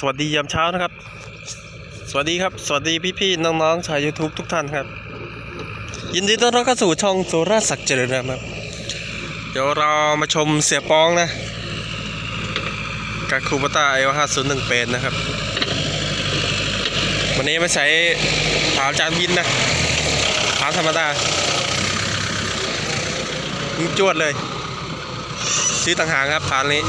สวัสดียามเช้านะครับ สวัสดีครับ สวัสดีพี่ๆน้องๆชาว YouTube ทุกท่านครับ ยินดีต้อนรับเข้าสู่ช่องโซราศักดิ์เจริญนะครับ เดี๋ยวเรามาชมเสียปองนะกับคูปต้าเอลห้าศูนย์หนึ่งเป็นนะครับ วันนี้ไม่ใช้ถามจานวินนะถามธรรมดาจวดเลย ซื้อต่างหากครับฐานนี้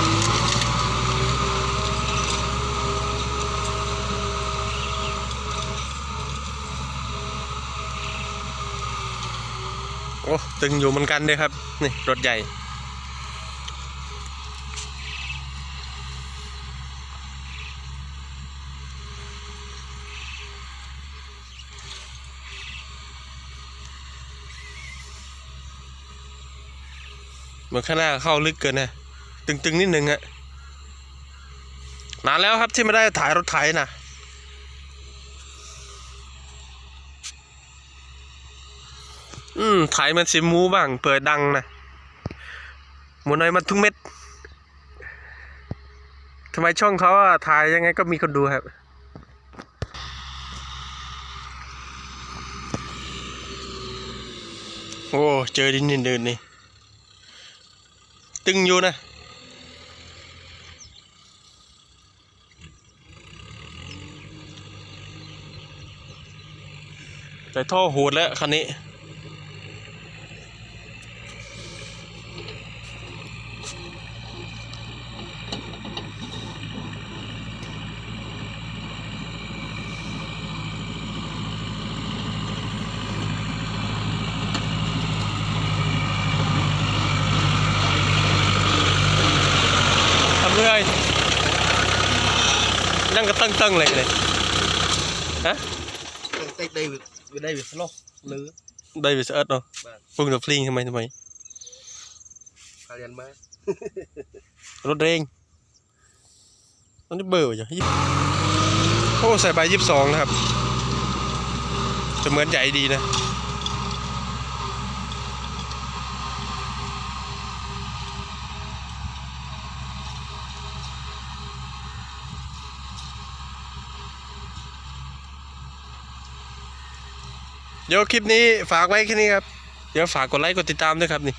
โอ้ตึงอยู่เหมือนกันเลยครับ นี่ รถใหญ่เหมือนข้างหน้าเข้าลึกเกินนะ ตึงๆ นิดนึงอะนานแล้วครับที่ไม่ได้ถ่ายรถไถนะ อืมถ่ายมันสิมูบ้างเปิดดังนะหมูน้อยมันทุกเม็ดทำไมช่องเขาอะถ่ายยังไงก็มีคนดูครับ โอ้เจอดินเดินๆนี่ ตึงอยู่นะแต่ท่อโหดแล้วคันนี้ เรื่อยนั่งก็ตั้งตั้งๆเลยเลยฮะได้ได้ได้วิสโลหรือได้วิสเอิร์ดเนาะบ้านพุ่งกับฟลิงทำไมทำไมพายันมารถเร่งตอนนี้เบอร์อยู่ยี่โอ้ใส่ใบยี่สิบสองนะครับจะเหมือนใหญ่ดีนะ เดี๋ยวคลิปนี้ฝากไว้แค่นี้ครับ เดี๋ยวฝากกดไลค์กดติดตามด้วยครับนี่